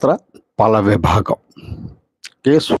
శాస్త్ర ఫల విభాగం కేసు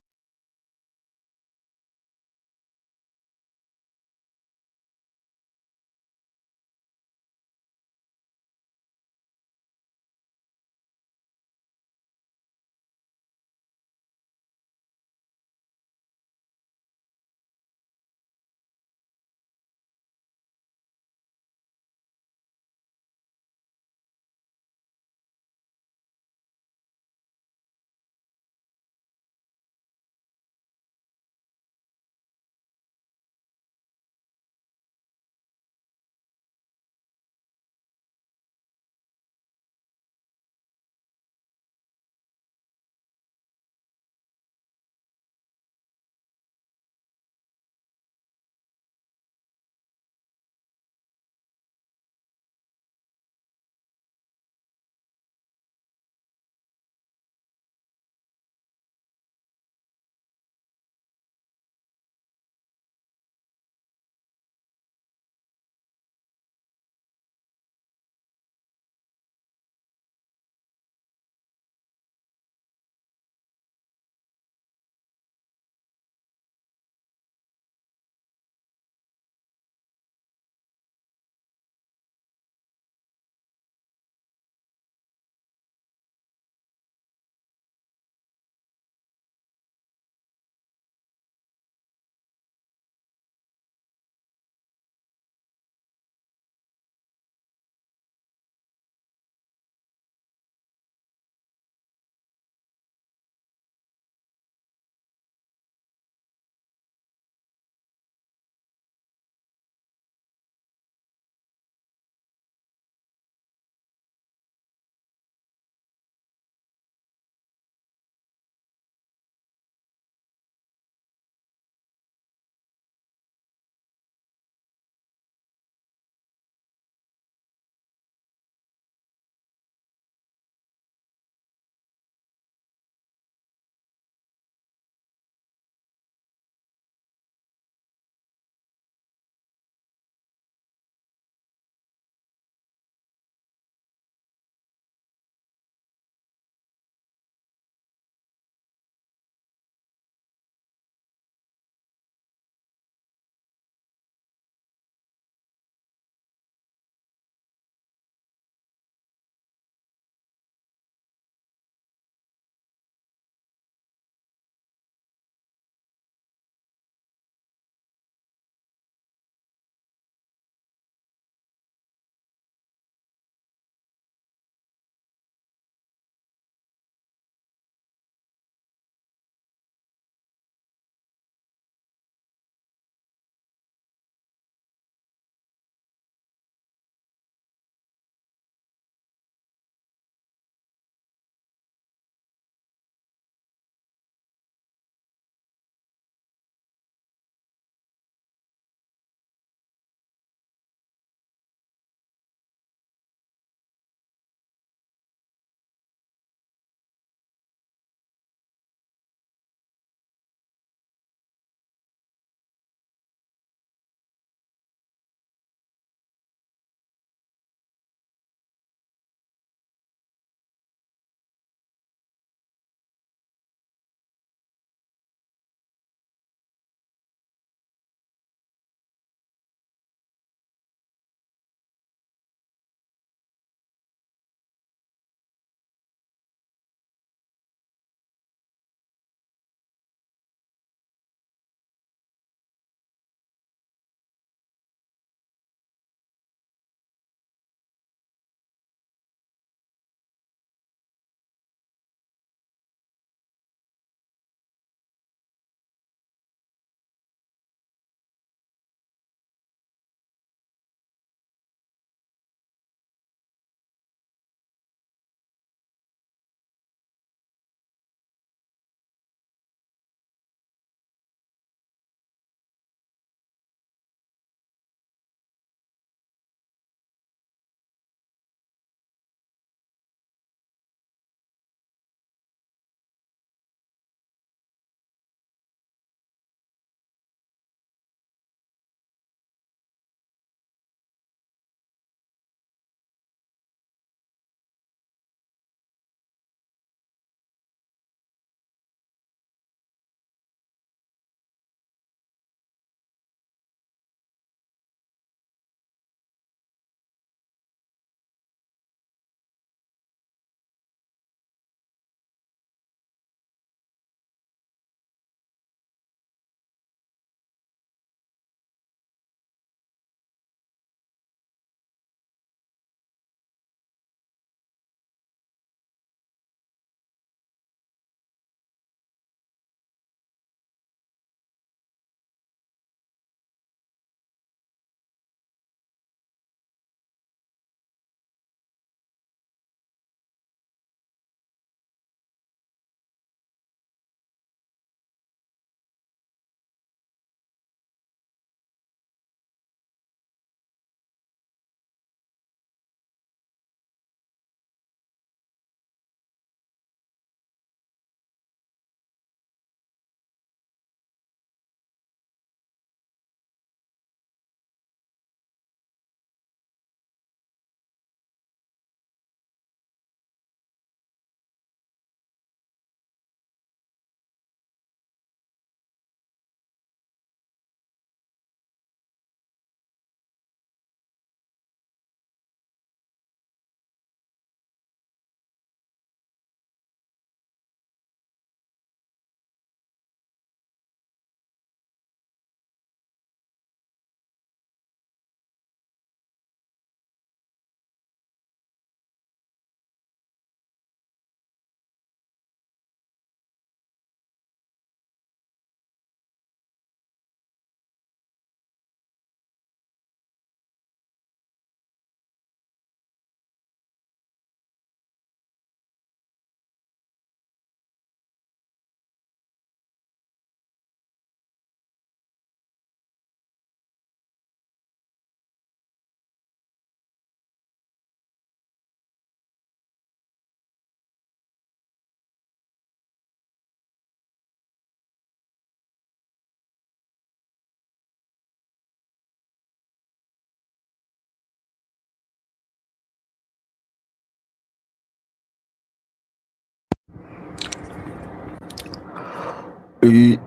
ఈ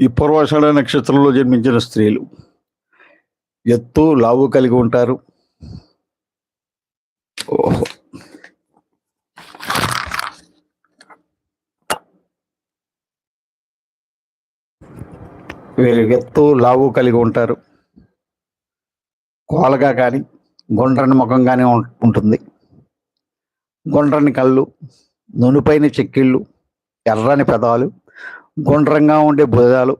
ఈ పూర్వాషాఢ నక్షత్రంలో జన్మించిన స్త్రీలు ఎత్తు లావు కలిగి ఉంటారు. ఓహో. వీరు ఎత్తు లావు కలిగి ఉంటారు. కోలగా కానీ గుండ్రని ముఖం కానీ ఉంటుంది. గుండ్రని కళ్ళు నునుపైన చెక్కిళ్ళు ఎర్రని పెదాలు గుండ్రంగా ఉండే భుజాలు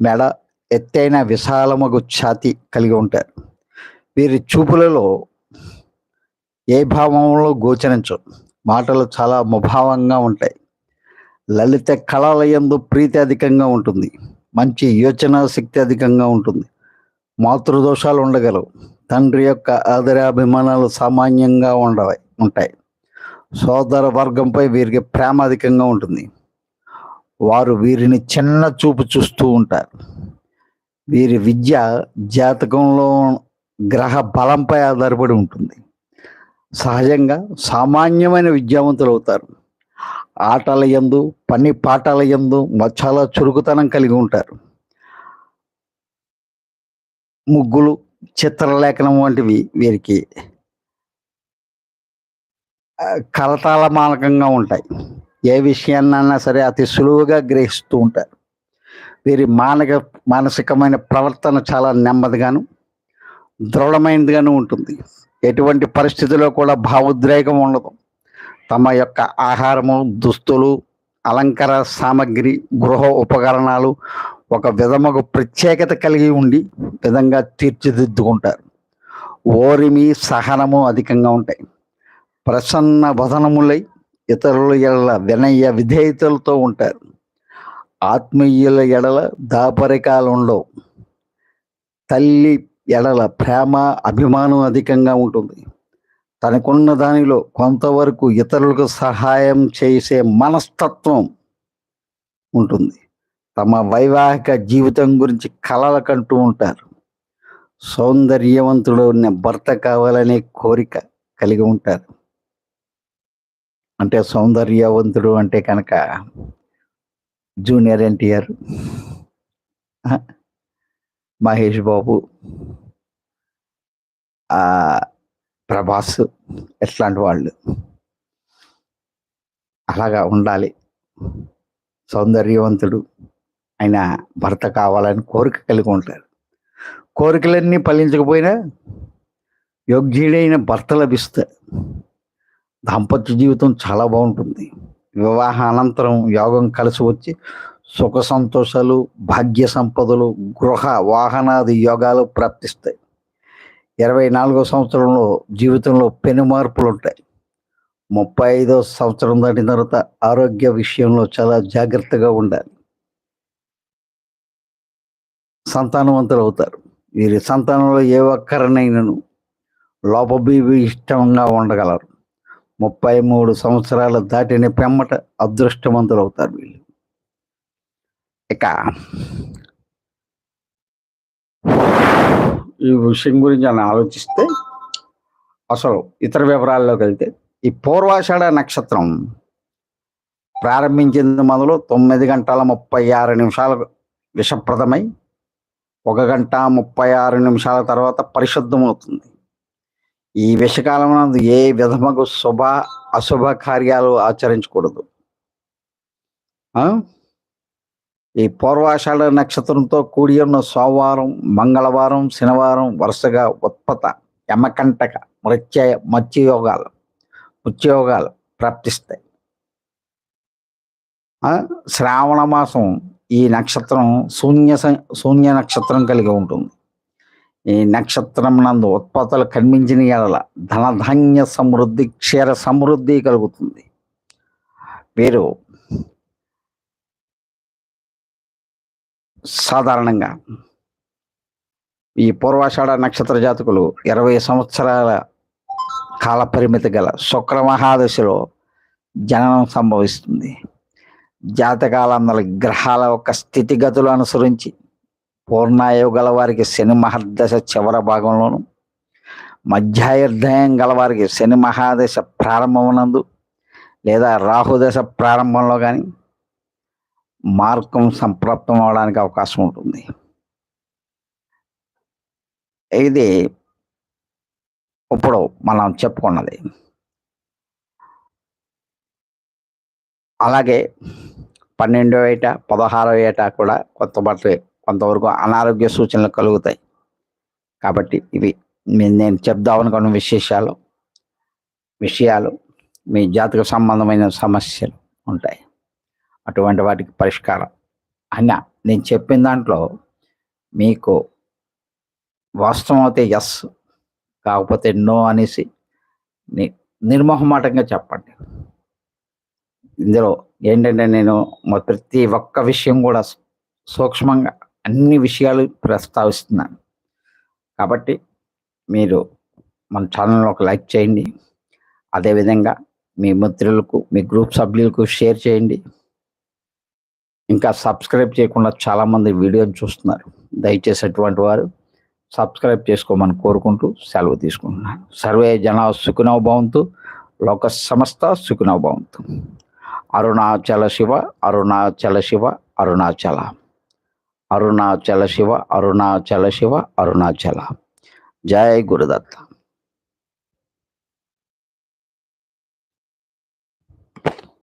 మెడ ఎత్తైన విశాలమగు ఛాతి కలిగి ఉంటారు వీరి చూపులలో ఏ భావంలో గోచరించవు మాటలు చాలా ముభావంగా ఉంటాయి. లలిత కళలయందు ప్రీతి అధికంగా ఉంటుంది. మంచి యోచన శక్తి అధికంగా ఉంటుంది. మాతృదోషాలు ఉండగలవు. తండ్రి యొక్క ఆదరాభిమానాలు సామాన్యంగా ఉండవి ఉంటాయి. సోదర వర్గంపై వీరికి ప్రేమ అధికంగా ఉంటుంది. వారు వీరిని చిన్న చూపు చూస్తూ ఉంటారు. వీరి విద్య జాతకంలో గ్రహ బలంపై ఆధారపడి ఉంటుంది. సహజంగా సామాన్యమైన విద్యావంతులు అవుతారు. ఆటల యందు పని పాటల యందు చాలా చురుకుతనం కలిగి ఉంటారు. ముగ్గులు చిత్రలేఖనం వంటివి వీరికి ఆ, కరతాళమానకంగా ఉంటాయి. ఏ విషయాన్నైనా సరే అతి సులువుగా గ్రహిస్తూ ఉంటారు. వీరి మానక మానసికమైన ప్రవర్తన చాలా నెమ్మదిగాను దృఢమైనదిగాను ఉంటుంది. ఎటువంటి పరిస్థితిలో కూడా భావోద్రేకం ఉండదు. తమ యొక్క ఆహారము దుస్తులు అలంకార సామగ్రి గృహ ఉపకరణాలు ఒక విధముకు ప్రత్యేకత కలిగి ఉండి విధంగా తీర్చిదిద్దుకుంటారు. ఓరిమి సహనము అధికంగా ఉంటాయి. ప్రసన్న వదనములై ఇతరుల ఎడల వినయ విధేయతలతో ఉంటారు. ఆత్మీయుల ఎడల దాపరికాలు ఉండవు తల్లి ఎడల ప్రేమ అభిమానం అధికంగా ఉంటుంది. తనకున్న దానిలో కొంతవరకు ఇతరులకు సహాయం చేసే మనస్తత్వం ఉంటుంది. తమ వైవాహిక జీవితం గురించి కలలు కంటూ ఉంటారు. సౌందర్యవంతుడు భర్త కావాలనే కోరిక కలిగి ఉంటారు. అంటే సౌందర్యవంతుడు అంటే కనుక జూనియర్ ఎన్టీఆర్. మహేష్ బాబు. ప్రభాస్ ఇట్లాంటి వాళ్ళు. అలాగా ఉండాలి. సౌందర్యవంతుడు ఆయన భర్త కావాలని కోరిక కలిగి ఉంటారు. కోరికలన్నీ ఫలించకపోయినా యోగ్యుడైన భర్త లభిస్తారు. దాంపత్య జీవితం చాలా బాగుంటుంది. వివాహ అనంతరం యోగం కలిసి వచ్చి సుఖ సంతోషాలు భాగ్య సంపదలు గృహ వాహనాది యోగాలు ప్రాప్తిస్తాయి. ఇరవై నాలుగో సంవత్సరంలో జీవితంలో పెను మార్పులు ఉంటాయి. ముప్పై ఐదో సంవత్సరం దాటిన తర్వాత ఆరోగ్య విషయంలో చాలా జాగ్రత్తగా ఉండాలి. సంతానవంతులు అవుతారు. వీరి సంతానంలో ఏ ఒక్కరినైనాను లోపభీవి ఇష్టంగా ఉండగలరు. ముప్పై మూడు సంవత్సరాలు దాటిన పెమ్మట అదృష్టవంతులు అవుతారు వీళ్ళు. ఇక ఈ విషయం గురించి అని ఆలోచిస్తే అసలు ఇతర వివరాల్లోకి వెళ్తే ఈ పూర్వాషాఢ నక్షత్రం ప్రారంభించింది మొదలు తొమ్మిది గంటల ముప్పై ఆరు నిమిషాలకు విషప్రదమై ఒక గంట ముప్పై ఆరు నిమిషాల తర్వాత పరిశుద్ధమవుతుంది. ఈ విషకాలంలోనందు ఏ విధముకు శుభ అశుభ కార్యాలు ఆచరించకూడదు. ఆ? ఈ పూర్వాషాఢ నక్షత్రంతో కూడి ఉన్న సోమవారం మంగళవారం శనివారం వరుసగా ఉత్పత యమకంటక మృత్య మత్స్యయోగాలు మృత్యయోగాలు ప్రాప్తిస్తాయి. శ్రావణ మాసం ఈ నక్షత్రం శూన్య స- శూన్య నక్షత్రం కలిగి ఉంటుంది. ఈ నక్షత్రం నందు ఉత్పత్తులు కనిపించిన ఎడల ధనధాన్య సమృద్ధి క్షీర సమృద్ధి కలుగుతుంది. వీరు సాధారణంగా ఈ పూర్వాషాఢ నక్షత్ర జాతకులు ఇరవై సంవత్సరాల కాల పరిమితి గల శుక్రమహాదశిలో జననం సంభవిస్తుంది. జాతకాలందరి గ్రహాల యొక్క స్థితిగతులు అనుసరించి పూర్ణాయువు గల వారికి శని మహర్దశ చివరి భాగంలోను మధ్యాయుర్ధయం గల వారికి శని మహాదశ ప్రారంభమునందు లేదా రాహుదశ ప్రారంభంలో కానీ మార్గం సంప్రాప్తం అవడానికి అవకాశం ఉంటుంది. ఇది ఇప్పుడు మనం చెప్పుకున్నది. అలాగే పన్నెండో ఏట పదహారో ఏట కూడా కొత్త బట్టలు కొంతవరకు అనారోగ్య సూచనలు కలుగుతాయి. కాబట్టి ఇవి నేను నేను చెప్దామనుకున్న విశేషాలు విషయాలు మీ జాతక సంబంధమైన సమస్యలు ఉంటాయి. అటువంటి వాటికి పరిష్కారం. అయినా నేను చెప్పిన దాంట్లో మీకు వాస్తవం అయితే ఎస్ కాకపోతే నో అనేసి నిర్మోహమాటంగా చెప్పండి. ఇందులో ఏంటంటే నేను మా ప్రతి ఒక్క విషయం కూడా సూక్ష్మంగా అన్ని విషయాలు ప్రస్తావిస్తున్నాను. కాబట్టి మీరు మన ఛానల్ ఒక లైక్ చేయండి. అదేవిధంగా మీ మిత్రులకు మీ గ్రూప్ సభ్యులకు షేర్ చేయండి. ఇంకా సబ్స్క్రైబ్ చేయకుండా చాలామంది వీడియోని చూస్తున్నారు. దయచేసి అటువంటి వారు సబ్స్క్రైబ్ చేసుకోమని కోరుకుంటూ సెలవు తీసుకుంటున్నాను. సర్వే జన సుఖనవ భవంతు. లోక సమస్త సుఖనవ భవంతు. అరుణాచల శివ అరుణాచల శివ అరుణాచల. అరుణాచల శివ అరుణాచల శివ అరుణాచల. జయ గురుదత్త.